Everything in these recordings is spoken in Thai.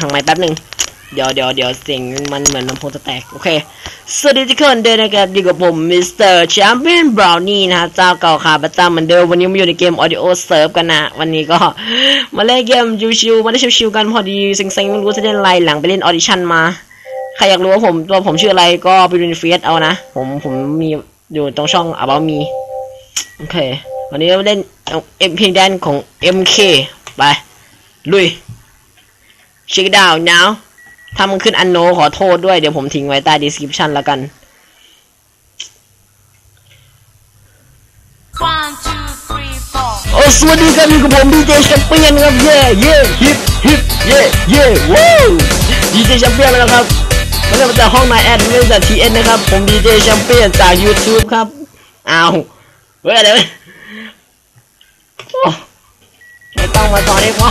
ห่างไม้แป๊บหนึ่งเดี๋ยวเดี๋ยวเดี๋ยวเสียงมันเหมือนลำโพงจะแตก โอเค สวัสดีทุกคนด้วยนะครับอยู่กับผมมิสเตอร์แชมเปี้ยนบราวนี่นะฮะเจ้าเก่าขาประจำเหมือนเดิม วันนี้มาอยู่ในเกม Audio Serve กันนะ วันนี้ก็มาเล่นเกมชิวๆมาได้ชิวๆกันพอดีเซ็งๆไม่รู้จะเล่นอะไรหลังไปเล่นออดิชั่นมา ใครอยากรู้ว่าผมตัวผมชื่ออะไรก็ไปดูในเฟซเอานะ ผมผมมีอยู่ตรงช่อง about me โอเค วันนี้เราเล่นเอ็มเพลงแดนของ MK ไปลุย เช็คดาวน์ now ถ้ามันขึ้นอันโนขอโทษด้วย เดี๋ยวผมทิ้งไว้ใต้ description แล้วกัน One, two, three, four. โอ้สวัสดีครับอยู่กับผมดีเจแชมเปี้ยนครับ เย่เย่ฮิปฮิปเย่เย่วู้ดีเจแชมเปี้ยนแล้วครับไม่ได้มาจากห้องนายแอดไม่ได้จากทีเอ็นนะครับ ผมดีเจแชมเปี้ยนจาก YouTube ครับอ้าวเฮ้ยอะไรเว้ยโอ้ไม่ต้องมาสอนให้พอ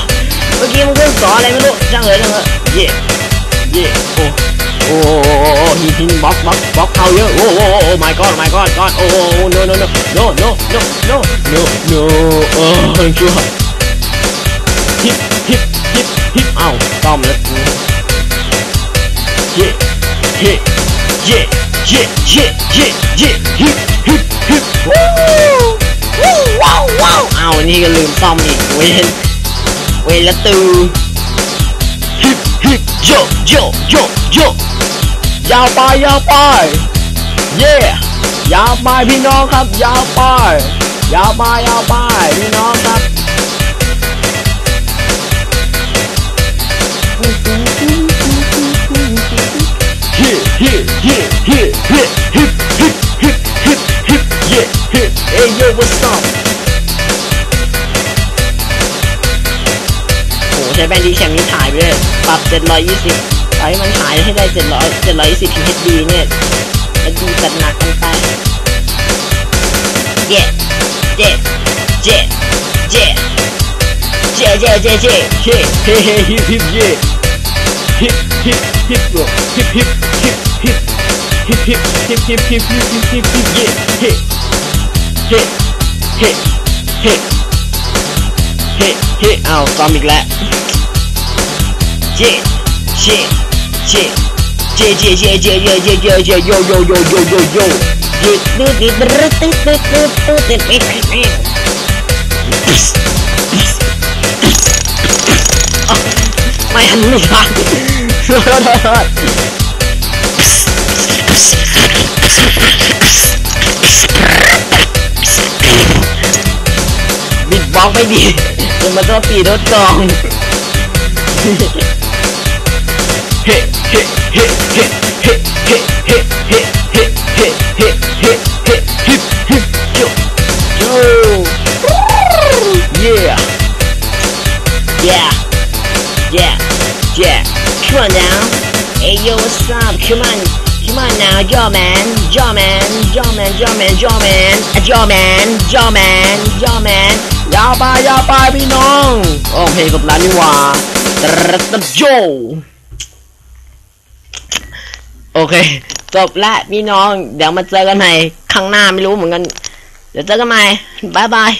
เมื่อกี้มันขึ้นสอนอะไรไม่รู้ช่างเถอะช่างเถอะเย่เย่โอ้โอ้โอ้โอ้โอ้หินหินบล็อกบล็อกบล็อกเอาเยอะโอ้โอ้โอ้ my god my god god โอ้โอ้ no no no no no no no no no โอ้ชัวฮิปฮิปฮิปฮิปเอ้าต้อมแล้วกูเย่เย่เย่เย่เย่เย่เย่ฮิปฮิปฮิปว้าวว้าวว้าวเอ้านี่ก็ลืมซ่อมอีกเวน เวนละตูฮิปฮิปโยโยโยโยยาวไปยาวไปเย่ยาวไปพี่น้องครับยาวไปยาวไปยาวไปพี่น้องครับ ใช้แบนดีแคมนี้ถ่ายไปเลยปรับ 720ให้มันหายให้ได้เจ็ดร้อยเจ็ดร้อยสิบ HD เนี่ยจะดูจัดหนักกันไปเย่เย่เย่เย่เย่เย่เย่เย่เฮ้เฮ้เฮ้ฮิปฮิปเย่ฮิปฮิปฮิปโรฮิปฮิปฮิปฮิปฮิปฮิปฮิปฮิปฮิปฮิปฮิปฮิปฮิปเย่เฮ้เฮ้เฮ้เฮ้ เฮ้เฮ้เอาซ้ำอีกแล้วเย่เจเจเจเจเจเจเจเจเจเย่โยโยโยโยโยโยยึดยึดยึดรึตึ๊ดตึ๊ดตึ๊ดตึ๊ดตึ๊ดตึ๊ดตึ๊ดไม่ทันไม่ทันโทษโทษ ล็อกไม่ดีจนมันต้องปีรถกอง เฮ้เฮ้เฮ้เฮ้เฮ้เฮ้เฮ้เฮ้เฮ้เฮ้เฮ้เฮ้เฮ้ฮิปฮิปโยโย yeah yeah yeah yeah come on now hey yo what's up come on come on now yo man yo man yo man yo man yo man yo man yo man yo man ยาวไปยาวไปพี่น้องโอเคกับร้านนี้ว่าตรัสโยโอเค จบละพี่น้อง เดี๋ยวมาเจอกันใหม่ครั้งหน้าไม่รู้เหมือนกัน เดี๋ยวเจอกันใหม่บายบาย